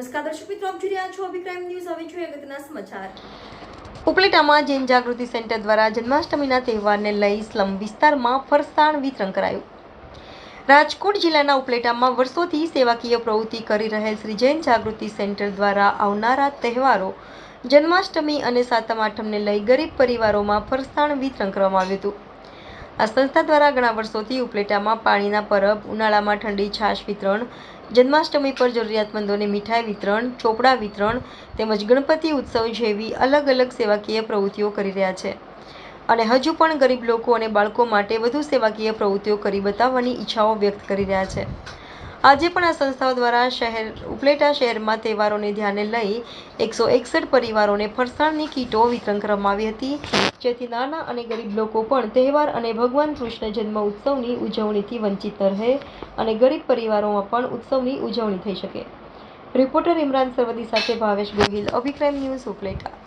નમસ્કાર દર્શક મિત્રો, આપ જોઈ રહ્યા છો અભિક્રાઇમ ન્યૂઝ. હવે જોઈએ અગત્યના સમાચાર. ઉપલેટામાં જૈન જાગૃતિ સેન્ટર દ્વારા જન્માષ્ટમીના તહેવારને લઈ સ્લમ વિસ્તારમાં ફરસાણ વિતરણ કરાયું. રાજકોટ જિલ્લાના ઉપલેટામાં વર્ષોથી સેવાકીય પ્રવૃત્તિ કરી રહેલ શ્રી જૈન જાગૃતિ સેન્ટર દ્વારા આવનારા તહેવારો જન્માષ્ટમી અને સાતમ આઠમને લઈ ગરીબ પરિવારોમાં ફરસાણ વિતરણ કરવામાં આવ્યું હતું. આ સંસ્થા દ્વારા ઘણા વર્ષોથી ઉપલેટામાં પાણીના પરબ, ઉનાળામાં ઠંડી છાશ વિતરણ જન્માષ્ટમી પર જરૂરિયાતમંદોને મીઠાઈ વિતરણ, ચોપડા વિતરણ તેમજ ગણપતિ ઉત્સવ જેવી અલગ અલગ સેવાકીય પ્રવૃત્તિઓ કરી રહ્યા છે. અને હજુ પણ ગરીબ લોકો અને બાળકો માટે વધુ સેવાકીય પ્રવૃત્તિઓ કરી બતાવવાની ઈચ્છાઓ વ્યક્ત કરી રહ્યા છે. આજે પણ આ સંસ્થાઓ દ્વારા શહેર, ઉપલેટા શહેરમાં તહેવારોને ધ્યાને લઈ એકસો એકસઠ પરિવારોને ફરસાણની કીટો વિતરણ કરવામાં આવી હતી. જેથી નાના અને ગરીબ લોકો પણ તહેવાર અને ભગવાન કૃષ્ણ જન્મ ઉત્સવની ઉજવણીથી વંચિત રહે અને ગરીબ પરિવારોમાં પણ ઉત્સવની ઉજવણી થઈ શકે. રિપોર્ટર ઇમરાન સરવદી સાથે ભાવેશ ગોહિલ, અભિક્રમ ન્યૂઝ ઉપલેટા.